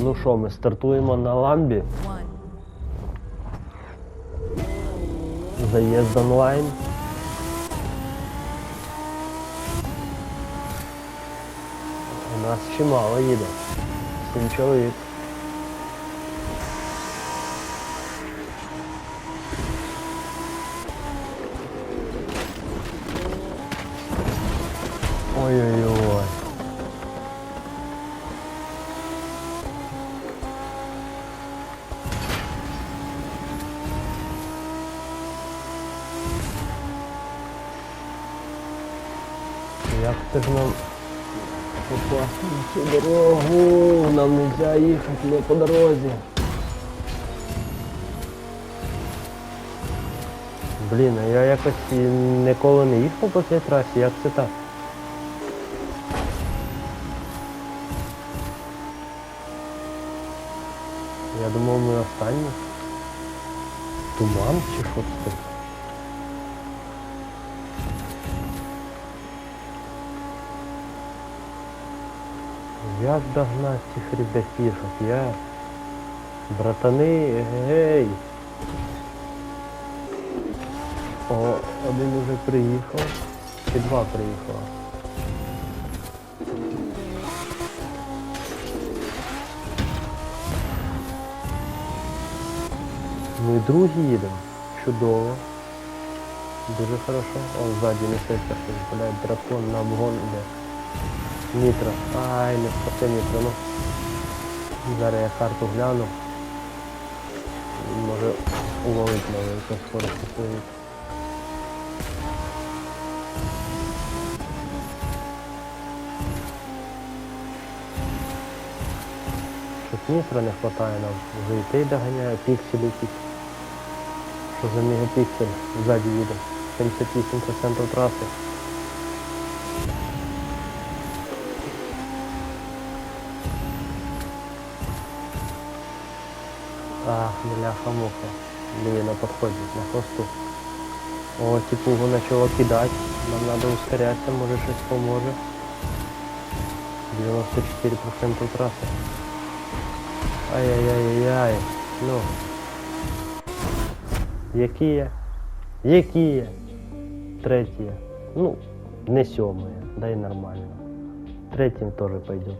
Ну що, ми стартуємо на ламбі. Заїзд онлайн. У нас чимало їде. Сім чоловік. Ой-ой-ой. Як це ж нам попасти на цю дорогу? Нам не можна їхати не по дорозі. Блін, а я якось ніколи не їхав по цій трасі, як це так? Я думав ми останні. Туман чи що це? таке? Як догнати цих ребятішок? Я... Братани, гей! О, один уже приїхав. Чи два приїхало. Ну і другий їдемо. Чудово. Дуже хорошо. О, ззаді несеться щось, блядь, дракон на обгон іде. Нітро. Ай, не спасе нітро, ну. Зараз я карту гляну. Може уловить на яку скорості стоїть. Щось нітро не вистачає нам. Вже і той доганяє, піксель якийсь. Що за мегапіксель ззаді їде. 78% траси. Ах, бляха-муха. Блин, на подходе, на хвосту. О, типугу начало кидать. Нам надо ускоряться, може щось поможе. 94% трасси. Ай-яй-яй-яй. Ну. Які є? Які є? Третє. Ну, не сьоме. Да і нормально. Третім теж пойдет.